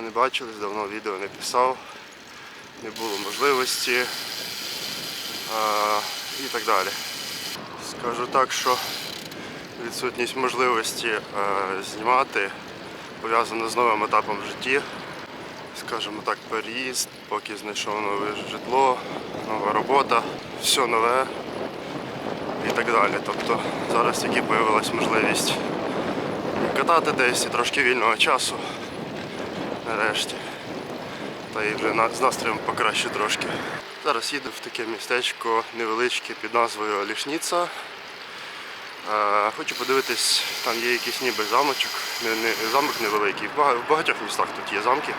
Не бачились, давно відео не писав, не було можливості а, і так далі. Скажу так, що відсутність можливості е, знімати пов'язана з новим етапом в житті. Скажімо так, переїзд, поки знайшов нове житло, нова робота, все нове і так далі. Тобто зараз тільки з'явилась можливість катати десь і трошки вільного часу. Нарешті. Та і вже з настроєм покраще трошки. Зараз їду в таке містечко невеличке під назвою Олішніца. Е, Хочу подивитись, там є якийсь ніби замочок, не, не, замок невеликий. В багатьох містах тут є замки.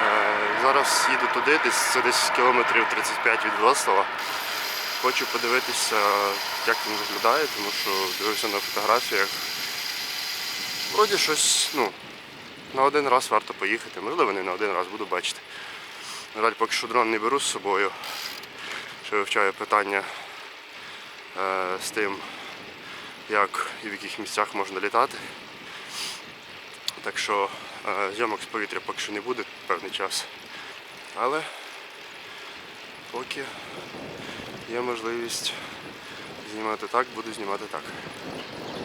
Е, Зараз їду туди, десь це десь кілометрів 35 від Вроцлава. Хочу подивитися, як він виглядає, тому що дивився на фотографіях. Вроді щось, ну, на один раз варто поїхати. Можливо, не на один раз буду бачити. На жаль, поки що дрон не беру з собою. Ще вивчаю питання е, з тим, як і в яких місцях можна літати. Так що е, зйомок з повітря поки що не буде певний час. Але поки є можливість знімати так, буду знімати так.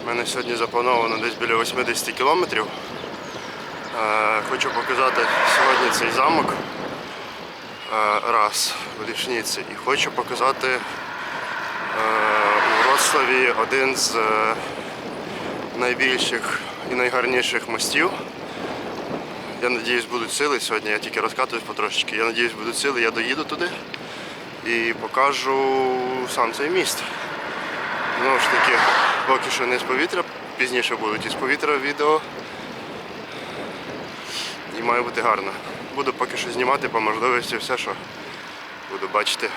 У мене сьогодні заплановано десь біля 80 кілометрів. Е, Хочу показати сьогодні цей замок е, раз в Лішніці і хочу показати е, у Вроцлаві один з найбільших і найгарніших мостів. Я надіюсь, будуть сили. Сьогодні я тільки розкатуюсь потрошечки. Я надіюсь, будуть сили, я доїду туди і покажу сам цей міст. Знову ж таки, поки що не з повітря, пізніше будуть із повітря відео. І має бути гарно. Буду поки що знімати по можливості все, що буду бачити.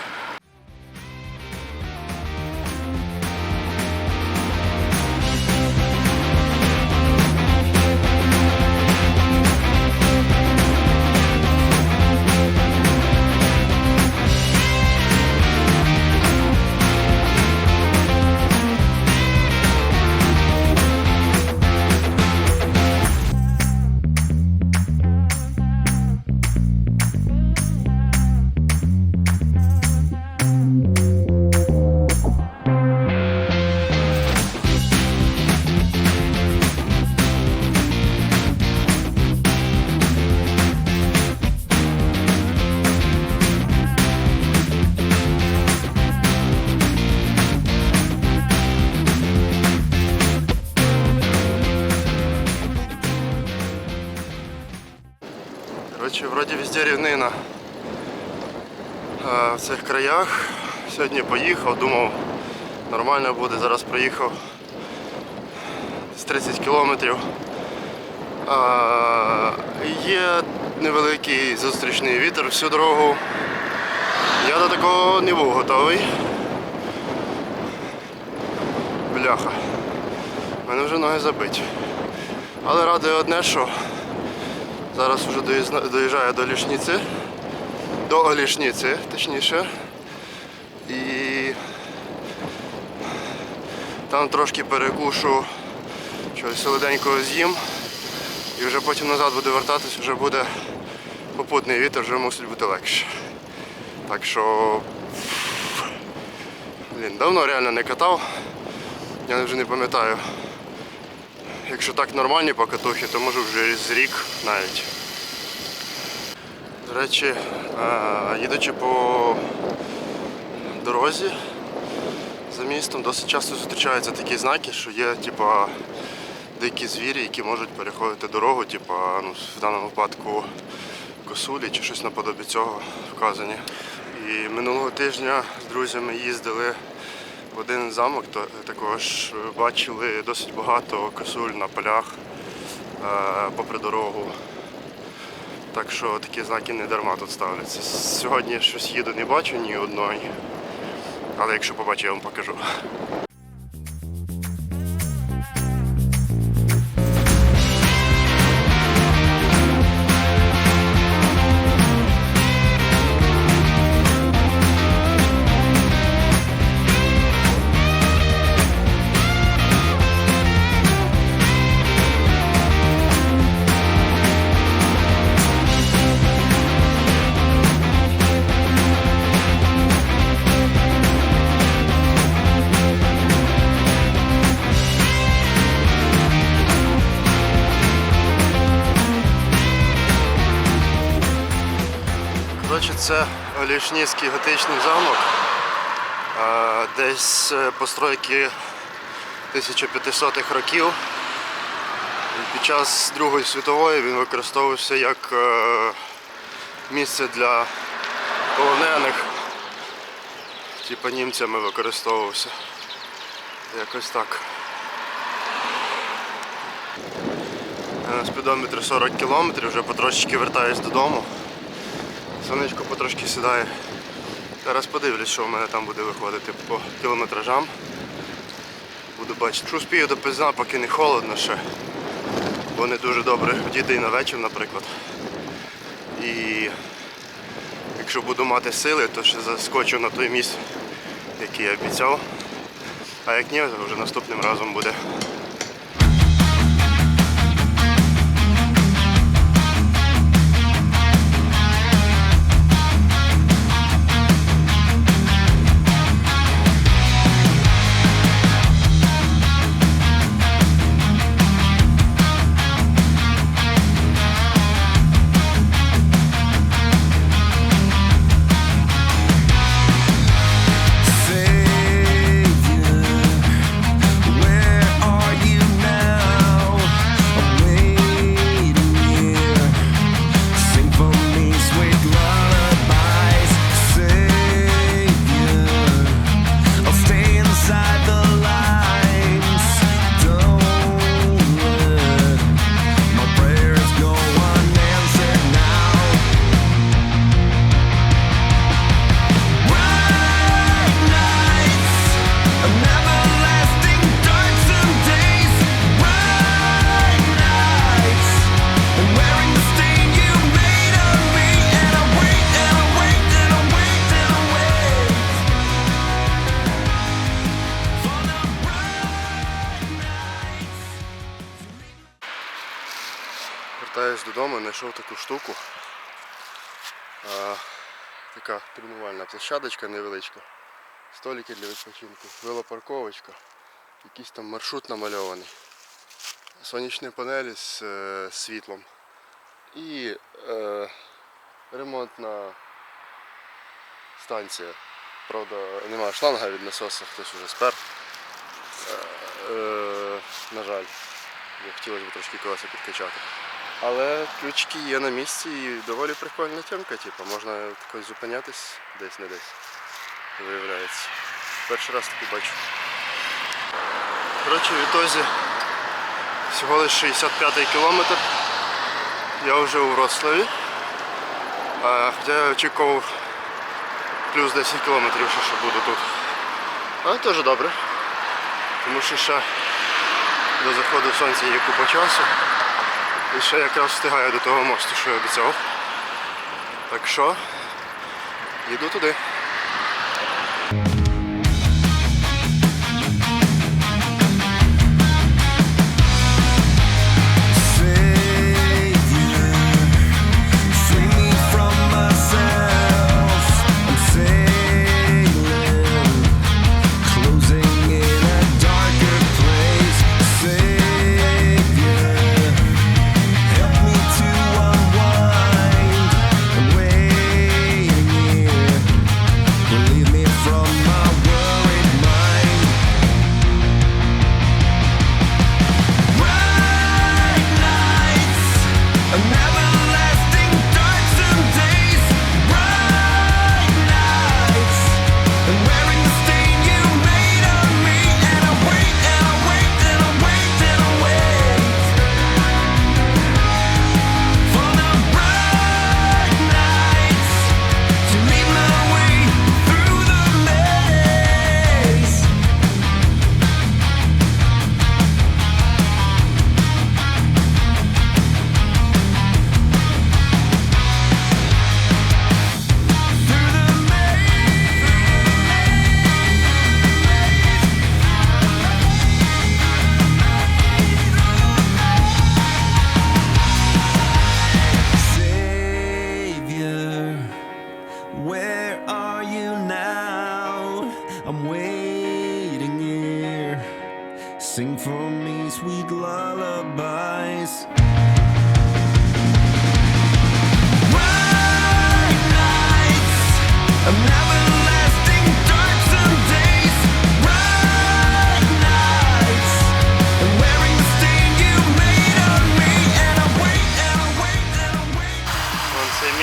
Вроді везде рівнина в цих краях. Сьогодні поїхав, думав, нормально буде, зараз проїхав з 30 кілометрів. Є невеликий зустрічний вітер всю дорогу. Я до такого не був готовий. Бляха. Мене вже ноги забиті. Але радує одне, що Зараз вже доїжджаю до Лішніці, до Олішніці, точніше. І там трошки перекушу щось солоденького з'їм. І вже потім назад буду вертатись, вже буде попутний вітер, вже мусить бути легше. Так що блін, давно реально не катав. Я вже не пам'ятаю. Якщо так нормальні покатухи, то може вже з рік навіть. До речі, е, їдучи по дорозі за містом, досить часто зустрічаються такі знаки, що є типа, дикі звірі, які можуть переходити дорогу, типа, ну, в даному випадку косулі чи щось наподобі цього вказані. І минулого тижня з друзями їздили один замок, також бачили досить багато косуль на полях е, попри дорогу. Так що такі знаки не дарма тут ставляться. Сьогодні щось їду, не бачу ні одної. Але якщо побачу, я вам покажу. Це Олішніцький готичний замок. Десь е, постройки 1500-х років. Під час Другої світової він використовувався як е, місце для полонених. Типа німцями використовувався. Якось так. Е, Спідометр 40 кілометрів, вже потрошечки вертаюсь додому. Сонечко потрошки сідає. Зараз подивлюсь, що в мене там буде виходити по кілометражам. Буду бачити, що успію до Пизна, поки не холодно ще. Бо не дуже добре діти і на вечір, наприклад. І якщо буду мати сили, то ще заскочу на той місць, який я обіцяв. А як ні, то вже наступним разом буде. Знайшов таку штуку. А, така тренувальна площадочка невеличка. Столики для відпочинку, велопарковочка, якийсь там маршрут намальований. Сонячні панелі з е, світлом. І е, ремонтна станція. Правда, немає шланга від насоса, хтось уже спер. Е, е, на жаль, хотілося б трошки колеса підкачати. Але ключики є на місці і доволі прикольна тємка, типу, можна якось зупинятись десь не десь. Виявляється. Перший раз таки бачу. Коротше, в ітозі всього лише 65-й кілометр. Я вже у Вроцлаві. А, хоча я очікував плюс 10 кілометрів, що ще буду тут. Але теж добре. Тому що ще до заходу сонця є купа часу. І ще якраз встигаю до того мосту, що я обіцяв. Так що їду туди.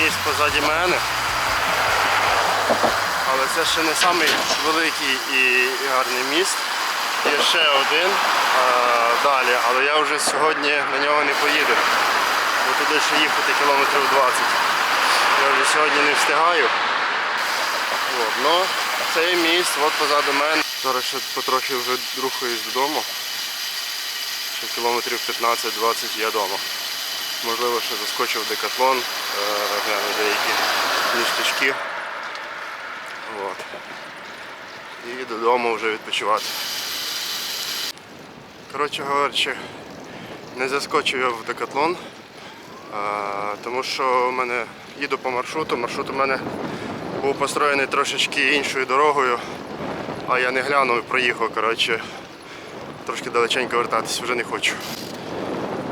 Міст позаді мене. Але це ще не самий великий і гарний міст. Є ще один а, далі, але я вже сьогодні на нього не поїду. Бо туди ще їхати кілометрів 20. Я вже сьогодні не встигаю. От. Ну, цей міст от позаду мене. Зараз ще потрохи вже рухаюсь додому. Ще кілометрів 15-20 я вдома. Можливо, ще заскочив декатлон, е, гляну деякі ніштячки. От. І додому вже відпочивати. Коротше говорячи, не заскочив я в декатлон, е, тому що в мене їду по маршруту. Маршрут у мене був построєний трошечки іншою дорогою, а я не глянув і проїхав. Коротше, трошки далеченько вертатись вже не хочу.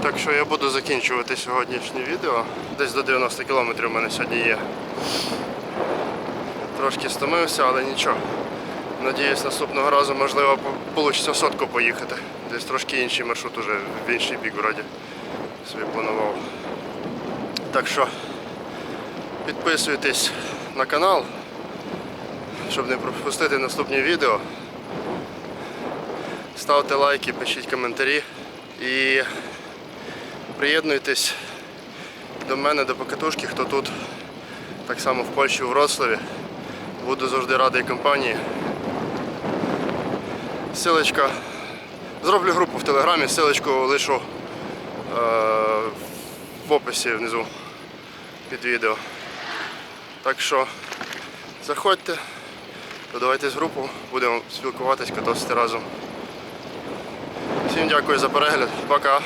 Так що я буду закінчувати сьогоднішнє відео. Десь до 90 кілометрів у мене сьогодні є. Трошки стомився, але нічого. Надіюсь, наступного разу можливо вийде сотку поїхати. Десь трошки інший маршрут уже в інший бік вроді собі планував. Так що підписуйтесь на канал, щоб не пропустити наступні відео. Ставте лайки, пишіть коментарі і приєднуйтесь до мене, до покатушки, хто тут, так само в Польщі, у Вроцлаві. Буду завжди радий компанії. Силочка. Зроблю групу в Телеграмі, силочку лишу е, в описі внизу під відео. Так що заходьте, додавайтесь в групу, будемо спілкуватись, кататися разом. Всім дякую за перегляд. Пока.